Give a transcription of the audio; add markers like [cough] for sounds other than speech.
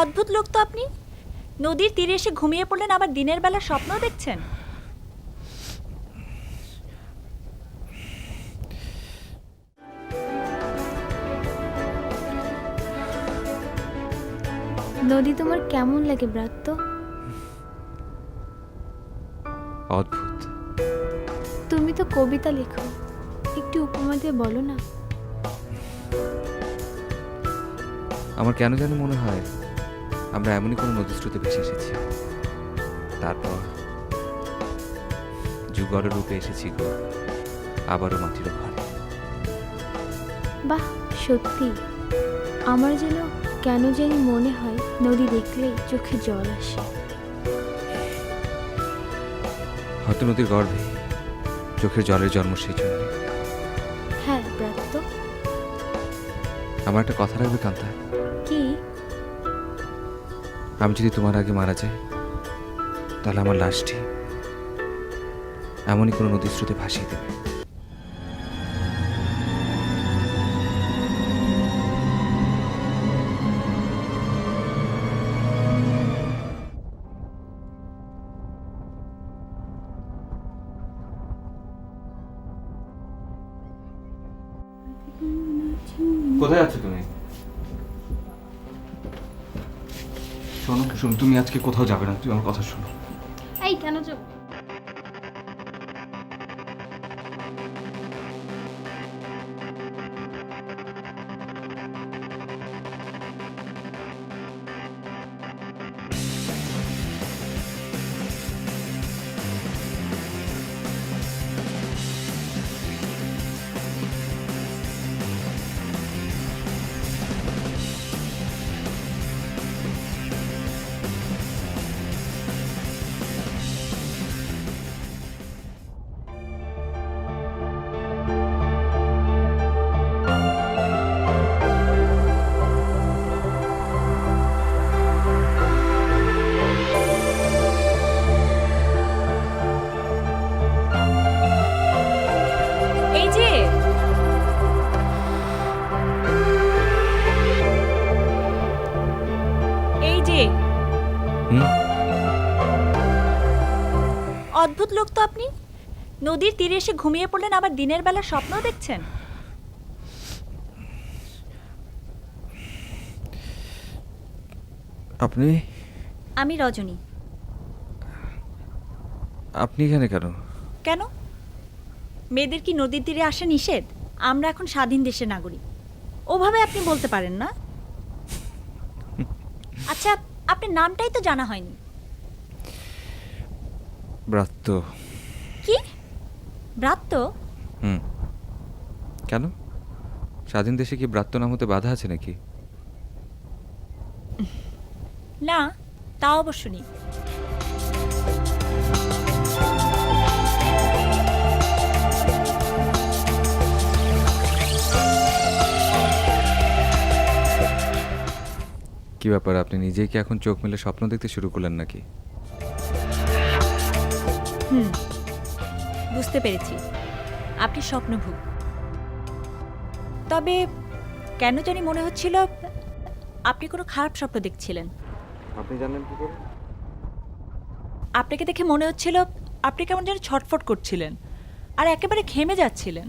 অদ্ভুত লোক তো আপনি। নদীর তীরে এসে ঘুমিয়ে পড়লেন আবার দিনের বেলা স্বপ্ন দেখছেন। নদী তোমার কেমন লাগে ব্রাত্য? অদ্ভুত। তুমি তো কবিতা লেখো। একটু উপমা দিয়ে বলো না। আমার কেন যেন মনে হয় আমরা এমনই কোনো নদী স্রোতে ভেসে এসেছি। তারপর যুগলের রূপে এসেছি গো আবারও মাটির ঘরে। বাহ সত্যি। আমার যেন কেন জানি মনে হয় নদী দেখলেই চোখে জল আসে। হয়তো নদীর গর্ভে চোখের জলের জন্ম সেই জন্য। হ্যাঁ ব্রাত্য আমার একটা কথা রাখবে কান্তা। আমি যদি তোমার আগে মারা যাই, তাহলে আমার লাশটি এমনই কোনো নদীর স্রোতে ভাসিয়ে দেবে। কোথায় আছো তুমি? শোনো শোনো তুমি আজকে কোথাও যাবে না তুমি আমার কথা শোনো। এই কেন যাব? অদ্ভুত লোক তো আপনি। নদীর তীরে এসে ঘুমিয়ে পড়লেন আবার দিনের বেলা স্বপ্ন দেখছেন। আপনি? আমি রজনী। আপনি এখানে কেন? কেন? মেয়েদের কি নদীর তীরে আসা নিষেধ? আমরা এখন স্বাধীন দেশের নাগরিক। ওভাবে আপনি বলতে পারেন না। [laughs] আচ্ছা আপনার নামটাই তো জানা হয়নি। ব্রাত্য। কি? ব্রাত্য? হুম। কেন? স্বাধীন দেশে কি ব্রাত্য নাম হতে বাধা আছে নাকি? না তা অবশ্য নেই। কি ব্যাপার আপনি নিজেই কি এখন চোখ মেলে স্বপ্ন দেখতে শুরু করলেন নাকি? হুম বুঝতে পেরেছি। আপনি স্বপ্নভূ তবে কেন জানি মনে হচ্ছিল আপনি কোনো খারাপ স্বপ্ন দেখছিলেন। আপনি জানেন কি করে? আপনাকে দেখে মনে হচ্ছিল আপনি কেমন যেন ছটফট করছিলেন আর একেবারে ঘেমে যাচ্ছিলেন।